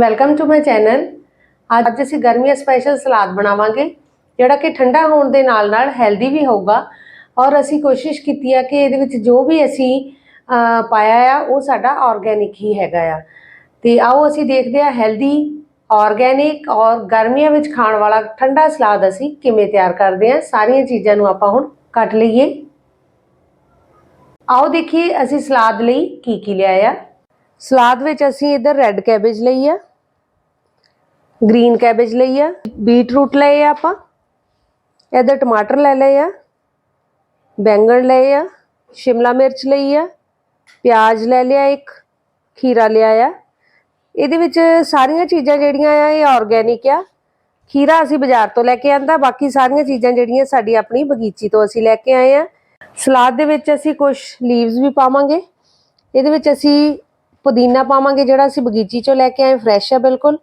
Welcome to my channel ਅੱਜ ਅਸੀਂ ਗਰਮੀਆਂ ਸਪੈਸ਼ਲ ਸਲਾਦ ਬਣਾਵਾਂਗੇ, ਜਿਹੜਾ ਕਿ ਠੰਡਾ ਹੋਣ ਦੇ ਨਾਲ ਨਾਲ ਹੈਲਦੀ ਵੀ ਹੋਊਗਾ। ਔਰ ਅਸੀਂ ਕੋਸ਼ਿਸ਼ ਕੀਤੀ ਆ ਕਿ ਇਹਦੇ ਵਿੱਚ ਜੋ ਵੀ ਅਸੀਂ ਪਾਇਆ ਆ, ਉਹ ਸਾਡਾ ਆਰਗੇਨਿਕ ਹੀ ਹੈਗਾ ਆ। ਤੇ ਆਓ ਅਸੀਂ ਦੇਖਦੇ ਆ ਹੈਲਦੀ ਆਰਗੇਨਿਕ ਔਰ ਗਰਮੀਆਂ ਵਿੱਚ ਖਾਣ ਵਾਲਾ ਠੰਡਾ ਸਲਾਦ ਅਸੀਂ ਕਿਵੇਂ ਤਿਆਰ ਕਰਦੇ ਆ। ਸਾਰੀਆਂ ਚੀਜ਼ਾਂ ਨੂੰ ਆਪਾਂ ਹੁਣ ਕੱਟ ਲਈਏ। ਆਓ ਦੇਖੀਏ ਅਸੀਂ ਸਲਾਦ ਲਈ ਕੀ ਕੀ ਲਿਆ ਆ ਸਲਾਦ ਵਿੱਚ ਅਸੀਂ ਇਧਰ ਰੈੱਡ ਕੈਬੇਜ ਲਈ ਆ। ਗ੍ਰੀਨ ਕੈਬੇਜ ਲਈ ਆ, ਬੀਟਰੂਟ ਲਏ ਆ ਆਪਾਂ ਇਧਰ ਟਮਾਟਰ ਲੈ ਲਏ ਆ, ਬੈਂਗਣ ਲਏ ਆ, ਸ਼ਿਮਲਾ ਮਿਰਚ ਲਈ ਆ, ਪਿਆਜ਼ ਲੈ ਲਿਆ ਇੱਕ, ਖੀਰਾ ਲਿਆ ਆ। ਇਹਦੇ ਵਿੱਚ ਸਾਰੀਆਂ ਚੀਜ਼ਾਂ ਜਿਹੜੀਆਂ ਆ, ਇਹ ਆਰਗੇਨਿਕ ਆ। ਖੀਰਾ ਅਸੀਂ ਬਾਜ਼ਾਰ ਤੋਂ ਲੈ ਕੇ ਆਂਦਾ, ਬਾਕੀ ਸਾਰੀਆਂ ਚੀਜ਼ਾਂ ਜਿਹੜੀਆਂ ਸਾਡੀ ਆਪਣੀ ਬਗੀਚੀ ਤੋਂ ਅਸੀਂ ਲੈ ਕੇ ਆਏ ਆ। ਸਲਾਦ ਦੇ ਵਿੱਚ ਅਸੀਂ ਕੁਝ ਲੀਵਸ ਵੀ ਪਾਵਾਂਗੇ। ਇਹਦੇ ਵਿੱਚ ਅਸੀਂ ਪੁਦੀਨਾ ਪਾਵਾਂਗੇ, ਜਿਹੜਾ ਅਸੀਂ ਬਗੀਚੀ ਚੋਂ ਲੈ ਕੇ ਆਏ ਫਰੈਸ਼ ਆ ਬਿਲਕੁਲ।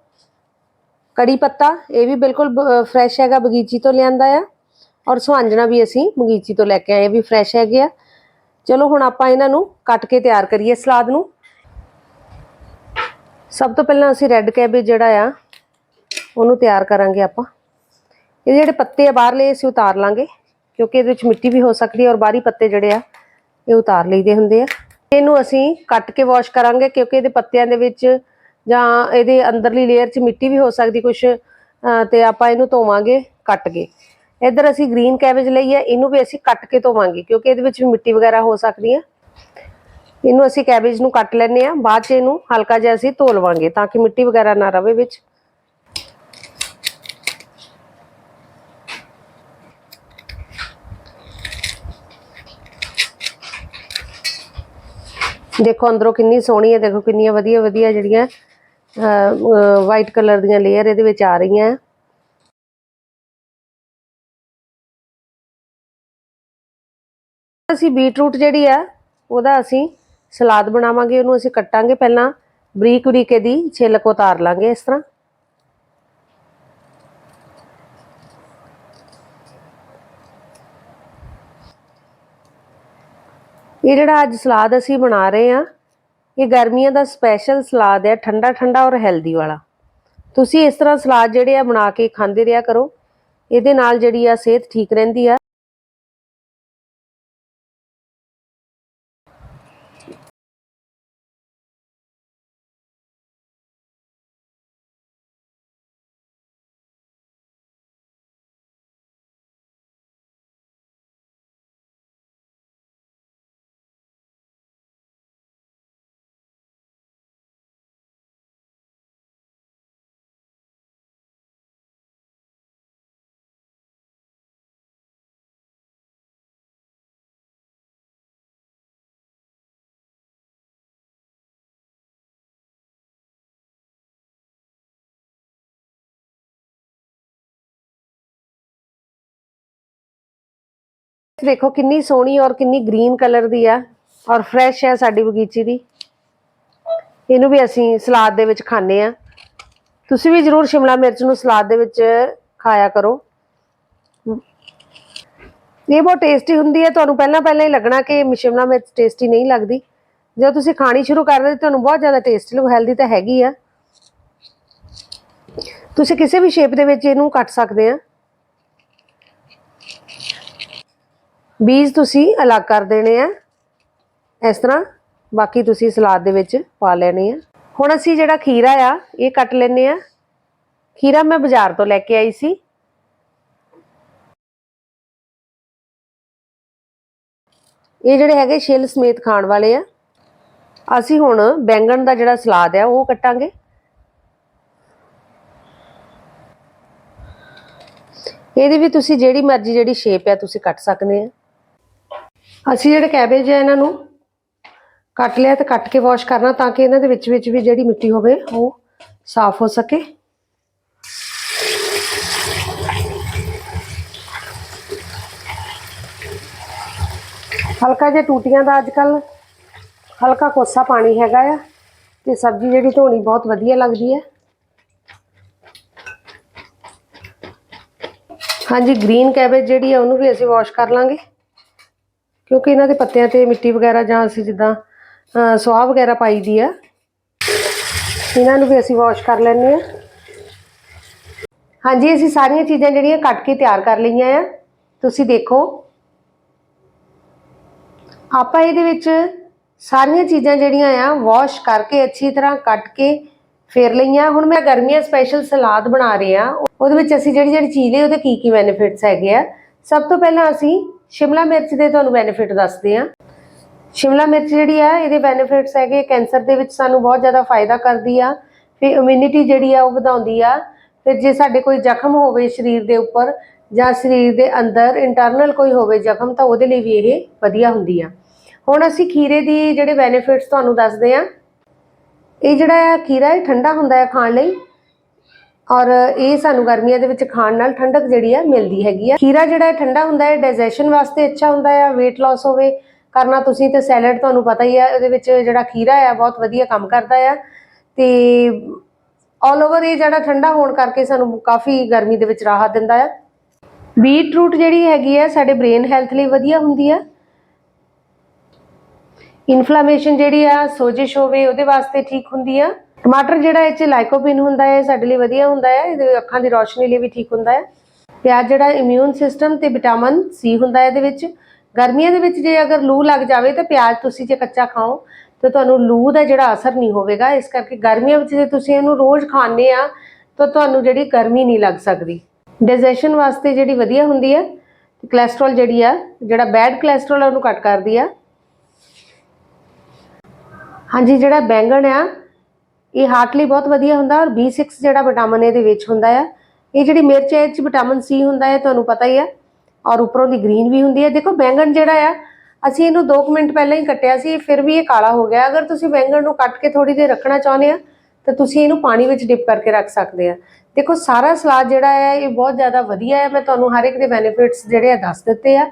ਕੜੀ ਪੱਤਾ, ਇਹ ਵੀ ਬਿਲਕੁਲ ਫਰੈਸ਼ ਹੈਗਾ, ਬਗੀਚੀ ਤੋਂ ਲਿਆਂਦਾ ਆ। ਔਰ ਸੁਹਾਂਜਣਾ ਵੀ ਅਸੀਂ ਬਗੀਚੀ ਤੋਂ ਲੈ ਕੇ ਆਏ, ਇਹ ਵੀ ਫਰੈਸ਼ ਹੈਗੇ ਆ। ਚਲੋ, ਹੁਣ ਆਪਾਂ ਇਹਨਾਂ ਨੂੰ ਕੱਟ ਕੇ ਤਿਆਰ ਕਰੀਏ ਸਲਾਦ ਨੂੰ। ਸਭ ਤੋਂ ਪਹਿਲਾਂ ਅਸੀਂ ਰੈੱਡ ਕੈਬੇਜ ਜਿਹੜਾ ਆ, ਉਹਨੂੰ ਤਿਆਰ ਕਰਾਂਗੇ ਆਪਾਂ। ਇਹਦੇ ਜਿਹੜੇ ਪੱਤੇ ਆ ਬਾਹਰਲੇ, ਅਸੀਂ ਉਤਾਰ ਲਾਂਗੇ, ਕਿਉਂਕਿ ਇਹਦੇ ਵਿੱਚ ਮਿੱਟੀ ਵੀ ਹੋ ਸਕਦੀ ਹੈ ਔਰ ਬਾਹਰੀ ਪੱਤੇ ਜਿਹੜੇ ਆ, ਇਹ ਉਤਾਰ ਲਈਦੇ ਹੁੰਦੇ ਆ। ਇਹਨੂੰ ਅਸੀਂ ਕੱਟ ਕੇ ਵਾਸ਼ ਕਰਾਂਗੇ, ਕਿਉਂਕਿ ਇਹਦੇ ਪੱਤਿਆਂ ਦੇ ਵਿੱਚ ਜਾਂ ਇਹਦੇ ਅੰਦਰਲੀ ਲੇਅਰ 'ਚ ਮਿੱਟੀ ਵੀ ਹੋ ਸਕਦੀ ਕੁਝ ਤੇ ਆਪਾਂ ਇਹਨੂੰ ਧੋਵਾਂਗੇ, ਕੱਟ ਕੇ। ਇੱਧਰ ਅਸੀਂ ਗ੍ਰੀਨ ਕੈਬੇਜ ਲਈ ਹੈ, ਇਹਨੂੰ ਵੀ ਅਸੀਂ ਕੱਟ ਕੇ ਧੋਵਾਂਗੇ, ਕਿਉਂਕਿ ਇਹਦੇ ਵਿੱਚ ਵੀ ਮਿੱਟੀ ਵਗੈਰਾ ਹੋ ਸਕਦੀ ਹੈ। ਇਹਨੂੰ ਅਸੀਂ ਕੈਬੇਜ ਨੂੰ ਕੱਟ ਲੈਨੇ ਆ ਬਾਅਦ 'ਚ ਇਹਨੂੰ ਹਲਕਾ ਜਿਹਾ ਅਸੀਂ ਧੋ ਲਵਾਂਗੇ, ਤਾਂ ਕਿ ਮਿੱਟੀ ਵਗੈਰਾ ਨਾ ਰਵੇ ਵਿੱਚ। ਦੇਖੋ ਅੰਦਰੋਂ ਕਿੰਨੀ ਸੋਹਣੀ ਹੈ, ਦੇਖੋ ਕਿੰਨੀਆਂ ਵਧੀਆ ਵਧੀਆ ਜਿਹੜੀਆਂ ਵਾਈਟ ਕਲਰ ਦੀਆਂ ਲੇਅਰ ਇਹਦੇ ਵਿੱਚ ਆ ਰਹੀਆਂ। ਅਸੀਂ ਬੀਟਰੂਟ ਜਿਹੜੀ ਆ, ਉਹਦਾ ਅਸੀਂ ਸਲਾਦ ਬਣਾਵਾਂਗੇ, ਉਹਨੂੰ ਅਸੀਂ ਕੱਟਾਂਗੇ ਪਹਿਲਾਂ, ਬਰੀਕ ਬਰੀਕ ਇਹਦੀ ਛਿਲਕ ਉਤਾਰ ਲਾਂਗੇ ਇਸ ਤਰ੍ਹਾਂ। ਇਹ ਜਿਹੜਾ ਅੱਜ ਸਲਾਦ ਅਸੀਂ ਬਣਾ ਰਹੇ ਆ ਇਹ ਗਰਮੀਆਂ ਦਾ ਸਪੈਸ਼ਲ ਸਲਾਦ ਹੈ, ਠੰਡਾ ਠੰਡਾ ਔਰ ਹੈਲਦੀ ਵਾਲਾ। ਤੁਸੀਂ ਇਸ ਤਰ੍ਹਾਂ ਸਲਾਦ ਜਿਹੜੇ ਆ ਬਣਾ ਕੇ ਖਾਂਦੇ ਰਿਹਾ ਕਰੋ। ਇਹਦੇ ਨਾਲ ਜਿਹੜੀ ਆ ਸਿਹਤ ਠੀਕ ਰਹਿੰਦੀ ਆ। ਦੇਖੋ ਕਿੰਨੀ ਸੋਹਣੀ ਔਰ ਕਿੰਨੀ ਗ੍ਰੀਨ ਕਲਰ ਦੀ ਆ ਔਰ ਫਰੈਸ਼ ਹੈ ਸਾਡੀ ਬਗੀਚੀ ਦੀ। ਇਹਨੂੰ ਵੀ ਅਸੀਂ ਸਲਾਦ ਦੇ ਵਿੱਚ ਖਾਂਦੇ ਆ ਤੁਸੀਂ ਵੀ ਜਰੂਰ ਸ਼ਿਮਲਾ ਮਿਰਚ ਨੂੰ ਸਲਾਦ ਦੇ ਵਿੱਚ ਖਾਇਆ ਕਰੋ। ਇਹ ਬਹੁਤ ਟੇਸਟੀ ਹੁੰਦੀ ਹੈ। ਤੁਹਾਨੂੰ ਪਹਿਲਾਂ ਪਹਿਲਾਂ ਹੀ ਲੱਗਣਾ ਕਿ ਸ਼ਿਮਲਾ ਮਿਰਚ ਟੇਸਟੀ ਨਹੀਂ ਲੱਗਦੀ। ਜਦੋਂ ਤੁਸੀਂ ਖਾਣੀ ਸ਼ੁਰੂ ਕਰਦੇ ਤੁਹਾਨੂੰ ਬਹੁਤ ਜ਼ਿਆਦਾ ਟੇਸਟੀ ਲੱਗੂ ਹੈਲਦੀ ਤਾਂ ਹੈਗੀ ਆ। ਤੁਸੀਂ ਕਿਸੇ ਵੀ ਸ਼ੇਪ ਦੇ ਵਿੱਚ ਇਹਨੂੰ ਕੱਟ ਸਕਦੇ ਆ। ਬੀਜ ਤੁਸੀਂ ਅਲੱਗ ਕਰ ਦੇਣੇ ਆ। ਇਸ ਤਰ੍ਹਾਂ ਬਾਕੀ ਤੁਸੀਂ ਸਲਾਦ ਦੇ ਵਿੱਚ ਪਾ ਲੈਣੇ ਆ। ਹੁਣ ਅਸੀਂ ਜਿਹੜਾ ਖੀਰਾ ਆ, ਇਹ ਕੱਟ ਲੈਨੇ ਆ। ਖੀਰਾ ਮੈਂ ਬਾਜ਼ਾਰ ਤੋਂ ਲੈ ਕੇ ਆਈ ਸੀ। ਇਹ ਜਿਹੜੇ ਹੈਗੇ ਛਿੱਲ ਸਮੇਤ ਖਾਣ ਵਾਲੇ ਆ। ਅਸੀਂ ਹੁਣ ਬੈਂਗਣ ਦਾ ਜਿਹੜਾ ਸਲਾਦ ਆ, ਉਹ ਕੱਟਾਂਗੇ। ਇਹਦੀ ਵੀ ਤੁਸੀਂ ਜਿਹੜੀ ਮਰਜ਼ੀ ਜਿਹੜੀ ਸ਼ੇਪ ਆ, ਤੁਸੀਂ ਕੱਟ ਸਕਦੇ ਆ। ਅਸੀਂ ਜਿਹੜੇ ਕੈਬੇਜ ਹੈ ਇਹਨਾਂ ਨੂੰ ਕੱਟ ਲਿਆ ਤੇ ਕੱਟ ਕੇ ਵਾਸ਼ ਕਰਨਾ ਤਾਂ ਕਿ ਇਹਨਾਂ ਦੇ ਵਿੱਚ ਵਿੱਚ ਵੀ ਜਿਹੜੀ ਮਿੱਟੀ ਹੋਵੇ ਉਹ ਸਾਫ਼ ਹੋ ਸਕੇ। ਹਲਕਾ ਜਿਹਾ ਟੂਟੀਆਂ ਦਾ ਅੱਜ ਕੱਲ ਹਲਕਾ ਕੋਸਾ ਪਾਣੀ ਹੈਗਾ ਆ ਤੇ ਸਬਜ਼ੀ ਜਿਹੜੀ ਧੋਣੀ ਬਹੁਤ ਵਧੀਆ ਲੱਗਦੀ ਹੈ। ਹਾਂਜੀ ਗ੍ਰੀਨ ਕੈਬੇਜ ਜਿਹੜੀ ਆ ਉਹਨੂੰ ਵੀ ਅਸੀਂ ਵਾਸ਼ ਕਰ ਲਾਂਗੇ। ਕਿਉਂਕਿ ਇਹਨਾਂ ਦੇ ਪੱਤਿਆਂ ਤੇ ਮਿੱਟੀ ਵਗੈਰਾ ਜਾਂ ਅਸੀਂ ਜਿੱਦਾਂ ਅਹ, ਵਗੈਰਾ ਪਾਈ ਦੀ ਆ। ਇਹਨਾਂ ਨੂੰ ਵੀ ਅਸੀਂ ਵਾਸ਼ ਕਰ ਲੈਂਦੇ ਆ ਹਾਂਜੀ ਅਸੀਂ ਸਾਰੀਆਂ ਚੀਜ਼ਾਂ ਜਿਹੜੀਆਂ ਕੱਟ ਕੇ ਤਿਆਰ ਕਰ ਲਈਆਂ ਆ ਤੁਸੀਂ ਦੇਖੋ। ਆਪਾਂ ਇਹਦੇ ਵਿੱਚ ਸਾਰੀਆਂ ਚੀਜ਼ਾਂ ਜਿਹੜੀਆਂ ਆ ਵਾਸ਼ ਕਰਕੇ ਅੱਛੀ ਤਰ੍ਹਾਂ ਕੱਟ ਕੇ ਫੇਰ ਲਈਆਂ। ਹੁਣ ਮੈਂ ਗਰਮੀਆਂ ਸਪੈਸ਼ਲ ਸਲਾਦ ਬਣਾ ਰਹੀ ਆ ਉਹਦੇ ਵਿੱਚ ਅਸੀਂ ਜਿਹੜੀ ਜਿਹੜੀ ਚੀਜ਼ ਲਈ ਉਹਦੇ ਕੀ ਕੀ ਬੈਨੀਫਿਟਸ ਹੈਗੇ ਆ। ਸਭ ਤੋਂ ਪਹਿਲਾਂ ਅਸੀਂ ਸ਼ਿਮਲਾ ਮਿਰਚ ਦੇ ਤੁਹਾਨੂੰ ਬੈਨੀਫਿਟ ਦੱਸਦੇ ਆ ਸ਼ਿਮਲਾ ਮਿਰਚ ਜਿਹੜੀ ਆ, ਇਹਦੇ ਬੈਨੀਫਿਟਸ ਹੈਗੇ, ਕੈਂਸਰ ਦੇ ਵਿੱਚ ਸਾਨੂੰ ਬਹੁਤ ਜ਼ਿਆਦਾ ਫਾਇਦਾ ਕਰਦੀ ਆ, ਫਿਰ ਇਮਿਊਨਿਟੀ ਜਿਹੜੀ ਆ ਉਹ ਵਧਾਉਂਦੀ ਆ, ਫਿਰ ਜੇ ਸਾਡੇ ਕੋਈ ਜ਼ਖਮ ਹੋਵੇ ਸਰੀਰ ਦੇ ਉੱਪਰ ਜਾਂ ਸਰੀਰ ਦੇ ਅੰਦਰ ਇੰਟਰਨਲ ਕੋਈ ਹੋਵੇ ਜ਼ਖਮ, ਤਾਂ ਉਹਦੇ ਲਈ ਵੀ ਇਹ ਵਧੀਆ ਹੁੰਦੀ ਆ। ਹੁਣ ਅਸੀਂ ਖੀਰੇ ਦੀ ਜਿਹੜੇ ਬੈਨੀਫਿਟਸ ਤੁਹਾਨੂੰ ਦੱਸਦੇ ਆ ਇਹ ਜਿਹੜਾ ਆ ਖੀਰਾ, ਇਹ ਠੰਡਾ ਹੁੰਦਾ ਹੈ ਖਾਣ ਲਈ। ਔਰ ਇਹ ਸਾਨੂੰ ਗਰਮੀਆਂ ਦੇ ਵਿੱਚ ਖਾਣ ਨਾਲ ਠੰਡਕ ਜਿਹੜੀ ਆ ਮਿਲਦੀ ਹੈਗੀ ਆ। ਖੀਰਾ ਜਿਹੜਾ ਹੈ ਠੰਡਾ ਹੁੰਦਾ ਹੈ ਡਾਈਜੈਸ਼ਨ ਵਾਸਤੇ ਅੱਛਾ ਹੁੰਦਾ ਹੈ, weight loss ਹੋਵੇ, ਕਰਨਾ ਤੁਸੀਂ ਤੇ ਸੈਲਡ ਤੁਹਾਨੂੰ ਪਤਾ ਹੀ ਆ, ਉਹਦੇ ਵਿੱਚ ਜਿਹੜਾ ਖੀਰਾ ਆ, ਬਹੁਤ ਵਧੀਆ ਕੰਮ ਕਰਦਾ ਆ। ਤੇ ਆਲ ਓਵਰ ਇਹ ਜਿਹੜਾ ਠੰਡਾ ਹੋਣ ਕਰਕੇ ਸਾਨੂੰ ਕਾਫੀ ਗਰਮੀ ਦੇ ਵਿੱਚ ਰਾਹਤ ਦਿੰਦਾ ਆ। ਬੀਟ ਰੂਟ ਜਿਹੜੀ ਹੈਗੀ ਆ, ਸਾਡੇ ਬ੍ਰੇਨ ਹੈਲਥ ਲਈ ਵਧੀਆ ਹੁੰਦੀ ਆ। ਇਨਫਲੇਮੇਸ਼ਨ ਜਿਹੜੀ ਆ, ਸੋਜਿਸ਼ ਹੋਵੇ, ਉਹਦੇ ਵਾਸਤੇ ਠੀਕ ਹੁੰਦੀ ਆ। ਟਮਾਟਰ ਜਿਹੜਾ ਇਹ ਚ ਲਾਈਕੋਪਿਨ ਹੁੰਦਾ ਹੈ ਸਾਡੇ ਲਈ ਵਧੀਆ ਹੁੰਦਾ ਹੈ, ਇਹਦੇ ਅੱਖਾਂ ਦੀ ਰੌਸ਼ਨੀ ਲਈ ਵੀ ਠੀਕ ਹੁੰਦਾ ਹੈ। ਪਿਆਜ਼ ਜਿਹੜਾ ਇਮਿਊਨ ਸਿਸਟਮ ਤੇ ਵਿਟਾਮਿਨ ਸੀ ਹੁੰਦਾ ਹੈ ਇਹਦੇ ਵਿੱਚ। ਗਰਮੀਆਂ ਦੇ ਵਿੱਚ ਜੇ ਅਗਰ ਲੂ ਲੱਗ ਜਾਵੇ ਤਾਂ ਪਿਆਜ਼ ਤੁਸੀਂ ਜੇ ਕੱਚਾ ਖਾਓ, ਤਾਂ ਤੁਹਾਨੂੰ ਲੂ ਦਾ ਜਿਹੜਾ ਅਸਰ ਨਹੀਂ ਹੋਵੇਗਾ। ਇਸ ਕਰਕੇ ਗਰਮੀਆਂ ਵਿੱਚ ਜੇ ਤੁਸੀਂ ਇਹਨੂੰ ਰੋਜ਼ ਖਾਂਦੇ ਆ, ਤਾਂ ਤੁਹਾਨੂੰ ਜਿਹੜੀ ਗਰਮੀ ਨਹੀਂ ਲੱਗ ਸਕਦੀ। ਡਾਈਜੈਸ਼ਨ ਵਾਸਤੇ ਜਿਹੜੀ ਵਧੀਆ ਹੁੰਦੀ ਹੈ ਤੇ ਕੋਲੇਸਟ੍ਰੋਲ ਜਿਹੜੀ ਆ, ਜਿਹੜਾ ਬੈਡ ਕੋਲੇਸਟ੍ਰੋਲ ਉਹਨੂੰ ਘਟ ਕਰਦੀ ਆ। ਹਾਂਜੀ, ਜਿਹੜਾ ਬੈਂਗਣ ਆ ਇਹ ਹਾਰਟ ਲਈ ਬਹੁਤ ਵਧੀਆ ਹੁੰਦਾ ਔਰ B6 ਜਿਹੜਾ ਵਿਟਾਮਿਨ ਇਹਦੇ ਵਿੱਚ ਹੁੰਦਾ ਆ, ਇਹ ਜਿਹੜੀ ਮਿਰਚ ਹੈ, ਇਹ 'ਚ ਵਿਟਾਮਿਨ ਸੀ ਹੁੰਦਾ ਹੈ, ਤੁਹਾਨੂੰ ਪਤਾ ਹੀ ਆ। ਔਰ ਉੱਪਰੋਂ ਦੀ ਗ੍ਰੀਨ ਵੀ ਹੁੰਦੀ ਹੈ। ਦੇਖੋ ਬੈਂਗਣ ਜਿਹੜਾ ਆ, ਅਸੀਂ ਇਹਨੂੰ 2 ਮਿੰਟ ਪਹਿਲਾਂ ਹੀ ਕੱਟਿਆ ਸੀ, ਫਿਰ ਵੀ ਇਹ ਕਾਲਾ ਹੋ ਗਿਆ। ਅਗਰ ਤੁਸੀਂ ਬੈਂਗਣ ਨੂੰ ਕੱਟ ਕੇ ਥੋੜੀ ਦੇਰ ਰੱਖਣਾ ਚਾਹੁੰਦੇ ਆ, ਤਾਂ ਤੁਸੀਂ ਇਹਨੂੰ ਪਾਣੀ ਵਿੱਚ ਡਿਪ ਕਰਕੇ ਰੱਖ ਸਕਦੇ ਆ। ਦੇਖੋ ਸਾਰਾ ਸਲਾਦ ਜਿਹੜਾ ਹੈ ਇਹ ਬਹੁਤ ਜ਼ਿਆਦਾ ਵਧੀਆ ਹੈ ਮੈਂ ਤੁਹਾਨੂੰ ਹਰ ਇੱਕ ਦੇ ਬੈਨੀਫਿਟਸ ਜਿਹੜੇ ਆ ਦੱਸ ਦਿੱਤੇ ਆ।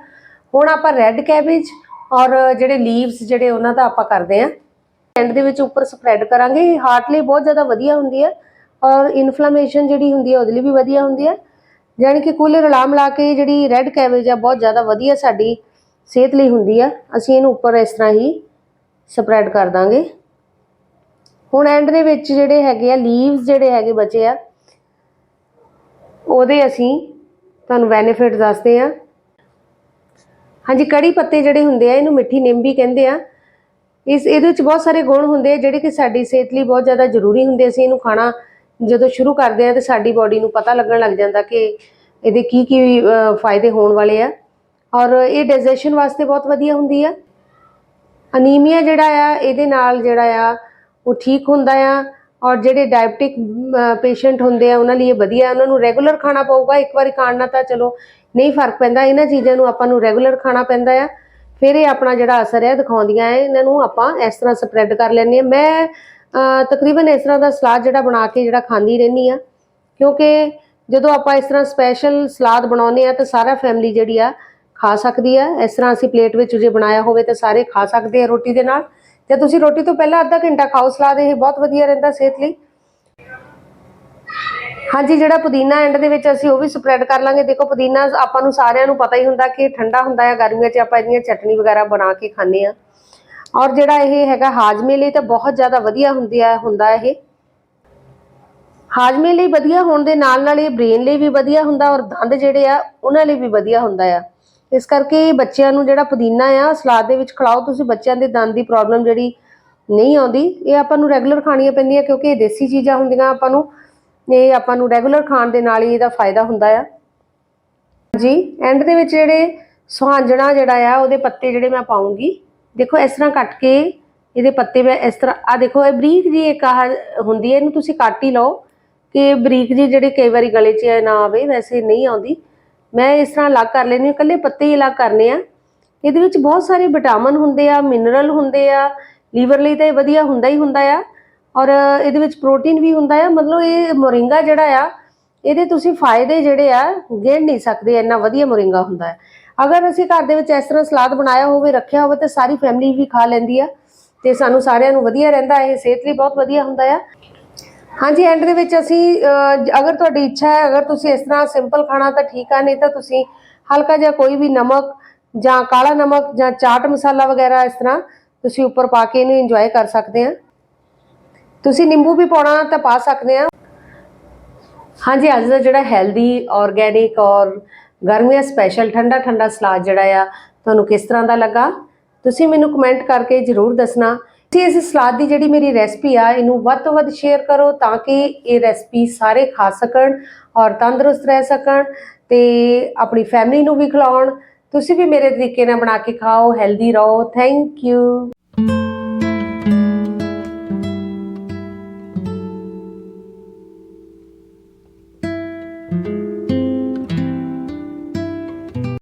ਹੁਣ ਆਪਾਂ ਰੈੱਡ ਕੈਬੇਜ ਔਰ ਜਿਹੜੇ ਲੀਵਸ ਜਿਹੜੇ ਉਹਨਾਂ ਦਾ ਆਪਾਂ ਕਰਦੇ ਆ ਐਂਡ ਦੇ ਵਿੱਚ ਉੱਪਰ ਸਪਰੈਡ ਕਰਾਂਗੇ ਹਾਰਟ ਲਈ ਬਹੁਤ ਜ਼ਿਆਦਾ ਵਧੀਆ ਹੁੰਦੀ ਹੈ ਔਰ ਇਨਫਲੇਮੇਸ਼ਨ ਜਿਹੜੀ ਹੁੰਦੀ ਹੈ ਉਹਦੇ ਲਈ ਵੀ ਵਧੀਆ ਹੁੰਦੀ ਹੈ। ਯਾਨੀ ਕਿ ਕੁੱਲ ਰਲਾ ਮਿਲਾ ਕੇ ਜਿਹੜੀ ਰੈੱਡ ਕੈਬੇਜ ਆ, ਬਹੁਤ ਜ਼ਿਆਦਾ ਵਧੀਆ ਸਾਡੀ ਸਿਹਤ ਲਈ ਹੁੰਦੀ ਆ। ਅਸੀਂ ਇਹਨੂੰ ਉੱਪਰ ਇਸ ਤਰ੍ਹਾਂ ਹੀ ਸਪਰੈਡ ਕਰ ਦਾਂਗੇ। ਹੁਣ ਐਂਡ ਦੇ ਵਿੱਚ ਜਿਹੜੇ ਹੈਗੇ ਆ ਲੀਵਸ ਜਿਹੜੇ ਹੈਗੇ ਬਚੇ ਆ, ਉਹਦੇ ਅਸੀਂ ਤੁਹਾਨੂੰ ਬੈਨੀਫਿਟ ਦੱਸਦੇ ਆ। ਹਾਂਜੀ, ਕੜੀ ਪੱਤੇ ਜਿਹੜੇ ਹੁੰਦੇ ਆ, ਇਹਨੂੰ ਮਿੱਠੀ ਨਿੰਮ ਵੀ ਕਹਿੰਦੇ ਆ। ਇਸ ਇਹਦੇ ਵਿੱਚ ਬਹੁਤ ਸਾਰੇ ਗੁਣ ਹੁੰਦੇ ਆ, ਜਿਹੜੇ ਕਿ ਸਾਡੀ ਸਿਹਤ ਲਈ ਬਹੁਤ ਜ਼ਿਆਦਾ ਜ਼ਰੂਰੀ ਹੁੰਦੇ ਅਸੀਂ ਇਹਨੂੰ ਖਾਣਾ ਜਦੋਂ ਸ਼ੁਰੂ ਕਰਦੇ ਆ ਤੇ ਸਾਡੀ ਬਾਡੀ ਨੂੰ ਪਤਾ ਲੱਗਣ ਲੱਗ ਜਾਂਦਾ ਕਿ ਇਹਦੇ ਕੀ ਕੀ ਫਾਇਦੇ ਹੋਣ ਵਾਲੇ ਆ। ਔਰ ਇਹ ਡਾਈਜੈਸ਼ਨ ਵਾਸਤੇ ਬਹੁਤ ਵਧੀਆ ਹੁੰਦੀ ਆ। ਅਨੀਮੀਆ ਜਿਹੜਾ ਆ, ਇਹਦੇ ਨਾਲ ਜਿਹੜਾ ਆ, ਉਹ ਠੀਕ ਹੁੰਦਾ ਆ। ਔਰ ਜਿਹੜੇ ਡਾਇਬਟਿਕ ਪੇਸ਼ੈਂਟ ਹੁੰਦੇ ਆ, ਉਹਨਾਂ ਲਈ ਇਹ ਵਧੀਆ ਉਹਨਾਂ ਨੂੰ ਰੈਗੂਲਰ ਖਾਣਾ ਪਊਗਾ, ਇੱਕ ਵਾਰੀ ਖਾਣ ਨਾਲ ਤਾਂ ਚਲੋ ਨਹੀਂ ਫ਼ਰਕ ਪੈਂਦਾ। ਇਹਨਾਂ ਚੀਜ਼ਾਂ ਨੂੰ ਆਪਾਂ ਨੂੰ ਰੈਗੂਲਰ ਖਾਣਾ ਪੈਂਦਾ ਆ। ਫਿਰ ਇਹ ਆਪਣਾ ਜਿਹੜਾ ਅਸਰ ਹੈ ਦਿਖਾਉਂਦੀਆਂ ਹੈ, ਇਹਨਾਂ ਨੂੰ ਆਪਾਂ ਇਸ ਤਰ੍ਹਾਂ ਸਪਰੈਡ ਕਰ ਲੈਂਦੇ ਆ ਮੈਂ ਤਕਰੀਬਨ ਇਸ ਤਰ੍ਹਾਂ ਦਾ ਸਲਾਦ ਜਿਹੜਾ ਬਣਾ ਕੇ ਜਿਹੜਾ ਖਾਂਦੀ ਰਹਿੰਦੀ ਆ ਕਿਉਂਕਿ ਜਦੋਂ ਆਪਾਂ ਇਸ ਤਰ੍ਹਾਂ ਸਪੈਸ਼ਲ ਸਲਾਦ ਬਣਾਉਂਦੇ ਆ ਤਾਂ ਸਾਰਾ ਫੈਮਿਲੀ ਜਿਹੜੀ ਆ ਖਾ ਸਕਦੀ ਆ। ਇਸ ਤਰ੍ਹਾਂ ਅਸੀਂ ਪਲੇਟ ਵਿੱਚ ਜੇ ਬਣਾਇਆ ਹੋਵੇ ਤਾਂ ਸਾਰੇ ਖਾ ਸਕਦੇ ਆ ਰੋਟੀ ਦੇ ਨਾਲ। ਜੇ ਤੁਸੀਂ ਰੋਟੀ ਤੋਂ ਪਹਿਲਾਂ ਅੱਧਾ ਘੰਟਾ ਖਾਓ, ਸਲਾਦ ਇਹ ਬਹੁਤ ਵਧੀਆ ਰਹਿੰਦਾ ਸਿਹਤ ਲਈ। ਹਾਂਜੀ, ਜਿਹੜਾ ਪੁਦੀਨਾ ਐਂਡ ਦੇ ਵਿੱਚ ਅਸੀਂ ਉਹ ਵੀ ਸਪਰੈਡ ਕਰ ਲਾਂਗੇ। ਦੇਖੋ, ਪੁਦੀਨਾ ਆਪਾਂ ਨੂੰ ਸਾਰਿਆਂ ਨੂੰ ਪਤਾ ਹੀ ਹੁੰਦਾ ਕਿ ਠੰਡਾ ਹੁੰਦਾ ਹੈ, ਗਰਮੀਆਂ 'ਚ ਆਪਾਂ ਇਹਦੀਆਂ ਚਟਨੀ ਵਗੈਰਾ ਬਣਾ ਕੇ ਖਾਂਦੇ ਆ ਔਰ ਜਿਹੜਾ ਇਹ ਹੈਗਾ ਹਾਜ਼ਮੇ ਲਈ ਤਾਂ ਬਹੁਤ ਜ਼ਿਆਦਾ ਵਧੀਆ ਹੁੰਦੀ ਹੈ, ਹੁੰਦਾ ਇਹ। ਹਾਜ਼ਮੇ ਲਈ ਵਧੀਆ ਹੋਣ ਦੇ ਨਾਲ ਨਾਲ ਇਹ ਬ੍ਰੇਨ ਲਈ ਵੀ ਵਧੀਆ ਹੁੰਦਾ ਔਰ ਦੰਦ ਜਿਹੜੇ ਆ, ਉਹਨਾਂ ਲਈ ਵੀ ਵਧੀਆ ਹੁੰਦਾ ਆ। ਇਸ ਕਰਕੇ ਬੱਚਿਆਂ ਨੂੰ ਜਿਹੜਾ ਪੁਦੀਨਾ ਆ, ਸਲਾਦ ਦੇ ਵਿੱਚ ਖਿਲਾਓ, ਤੁਸੀਂ ਬੱਚਿਆਂ ਦੇ ਦੰਦ ਦੀ ਪ੍ਰੋਬਲਮ ਜਿਹੜੀ ਨਹੀਂ ਆਉਂਦੀ। ਇਹ ਆਪਾਂ ਨੂੰ ਰੈਗੂਲਰ ਖਾਣੀਆਂ ਪੈਂਦੀਆਂ ਕਿਉਂਕਿ ਇਹ ਦੇਸੀ ਚੀਜ਼ਾਂ ਹੁੰਦੀਆਂ ਆਪਾਂ ਨੂੰ। ਇਹ ਆਪਾਂ ਨੂੰ ਰੈਗੂਲਰ ਖਾਣ ਦੇ ਨਾਲ ਹੀ ਇਹਦਾ ਫਾਇਦਾ ਹੁੰਦਾ ਆ। ਜੀ ਐਂਡ ਦੇ ਵਿੱਚ ਜਿਹੜੇ ਸੁਹਾਂਜਣਾ ਜਿਹੜਾ ਆ, ਉਹਦੇ ਪੱਤੇ ਜਿਹੜੇ ਮੈਂ ਪਾਉਂਗੀ। ਦੇਖੋ, ਇਸ ਤਰ੍ਹਾਂ ਕੱਟ ਕੇ ਇਹਦੇ ਪੱਤੇ ਮੈਂ ਇਸ ਤਰ੍ਹਾਂ ਆ ਦੇਖੋ, ਇਹ ਬਰੀਕ ਜੀ ਇੱਕ ਆਹ ਹੁੰਦੀ ਹੈ, ਇਹਨੂੰ ਤੁਸੀਂ ਕੱਟ ਹੀ ਲਓ ਕਿ ਬਰੀਕ ਜੀ ਜਿਹੜੇ ਕਈ ਵਾਰੀ ਗਲੇ 'ਚ ਨਾ ਆਵੇ, ਵੈਸੇ ਨਹੀਂ ਆਉਂਦੀ। ਮੈਂ ਇਸ ਤਰ੍ਹਾਂ ਅਲੱਗ ਕਰ ਲੈਣੀ ਇਕੱਲੇ ਪੱਤੇ ਹੀ ਅਲੱਗ ਕਰਨੇ ਆ। ਇਹਦੇ ਵਿੱਚ ਬਹੁਤ ਸਾਰੇ ਵਿਟਾਮਿਨ ਹੁੰਦੇ ਆ, ਮਿਨਰਲ ਹੁੰਦੇ ਆ, ਲੀਵਰ ਲਈ ਤਾਂ ਇਹ ਵਧੀਆ ਹੁੰਦਾ ਹੀ ਹੁੰਦਾ ਆ। ਔਰ ਇਹਦੇ ਵਿੱਚ ਪ੍ਰੋਟੀਨ ਵੀ ਹੁੰਦਾ ਆ, ਮਤਲਬ ਇਹ ਮੋਰਿੰਗਾ ਜਿਹੜਾ ਆ, ਇਹਦੇ ਤੁਸੀਂ ਫਾਇਦੇ ਜਿਹੜੇ ਆ, ਗਿਣ ਨਹੀਂ ਸਕਦੇ, ਇੰਨਾ ਵਧੀਆ ਮੋਰਿੰਗਾ ਹੁੰਦਾ ਹੈ ਅਗਰ ਅਸੀਂ ਘਰ ਦੇ ਵਿੱਚ ਇਸ ਤਰ੍ਹਾਂ ਸਲਾਦ ਬਣਾਇਆ ਹੋਵੇ, ਰੱਖਿਆ ਹੋਵੇ, ਤਾਂ ਸਾਰੀ ਫੈਮਿਲੀ ਵੀ ਖਾ ਲੈਂਦੀ ਆ, ਤੇ ਸਾਨੂੰ ਸਾਰਿਆਂ ਨੂੰ ਵਧੀਆ ਰਹਿੰਦਾ, ਇਹ ਸਿਹਤ ਲਈ ਬਹੁਤ ਵਧੀਆ ਹੁੰਦਾ ਆ। ਹਾਂਜੀ ਐਂਡ ਦੇ ਵਿੱਚ ਅਸੀਂ ਅਗਰ ਤੁਹਾਡੀ ਇੱਛਾ ਹੈ, ਅਗਰ ਤੁਸੀਂ ਇਸ ਤਰ੍ਹਾਂ ਸਿੰਪਲ ਖਾਣਾ ਤਾਂ ਠੀਕ ਆ, ਨਹੀਂ ਤਾਂ ਤੁਸੀਂ ਹਲਕਾ ਜਿਹਾ ਕੋਈ ਵੀ ਨਮਕ ਜਾਂ ਕਾਲਾ ਨਮਕ ਜਾਂ ਚਾਟ ਮਸਾਲਾ ਵਗੈਰਾ ਇਸ ਤਰ੍ਹਾਂ ਤੁਸੀਂ ਉੱਪਰ ਪਾ ਕੇ ਇਹਨੂੰ ਇੰਜੋਏ ਕਰ ਸਕਦੇ ਆ। ਤੁਸੀਂ ਨਿੰਬੂ ਵੀ ਪਾਉਣਾ ਤਾਂ ਪਾ ਸਕਦੇ ਆ। ਹਾਂਜੀ, ਅੱਜ ਦਾ ਜਿਹੜਾ ਹੈਲਦੀ ਆਰਗੈਨਿਕ ਔਰ ਗਰਮੀਆਂ ਸਪੈਸ਼ਲ ਠੰਡਾ ਠੰਡਾ ਸਲਾਦ ਜਿਹੜਾ ਆ, ਤੁਹਾਨੂੰ ਕਿਸ ਤਰ੍ਹਾਂ ਦਾ ਲੱਗਾ? ਤੁਸੀਂ ਮੈਨੂੰ ਕਮੈਂਟ ਕਰਕੇ ਜਰੂਰ ਦੱਸਣਾ। ਤੁਸੀਂ ਇਸ ਸਲਾਦ ਦੀ ਜਿਹੜੀ ਮੇਰੀ ਰੈਸਪੀ ਆ, ਇਹਨੂੰ ਵੱਧ ਤੋਂ ਵੱਧ ਸ਼ੇਅਰ ਕਰੋ ਤਾਂ ਕਿ ਇਹ ਰੈਸਪੀ ਸਾਰੇ ਖਾ ਸਕਣ ਔਰ ਤੰਦਰੁਸਤ ਰਹਿ ਸਕਣ ਤੇ ਆਪਣੀ ਫੈਮਿਲੀ ਨੂੰ ਵੀ ਖਿਲਾਉਣ। ਤੁਸੀਂ ਵੀ ਮੇਰੇ ਤਰੀਕੇ ਨਾਲ ਬਣਾ ਕੇ ਖਾਓ ਹੈਲਦੀ ਰਹੋ। Thank you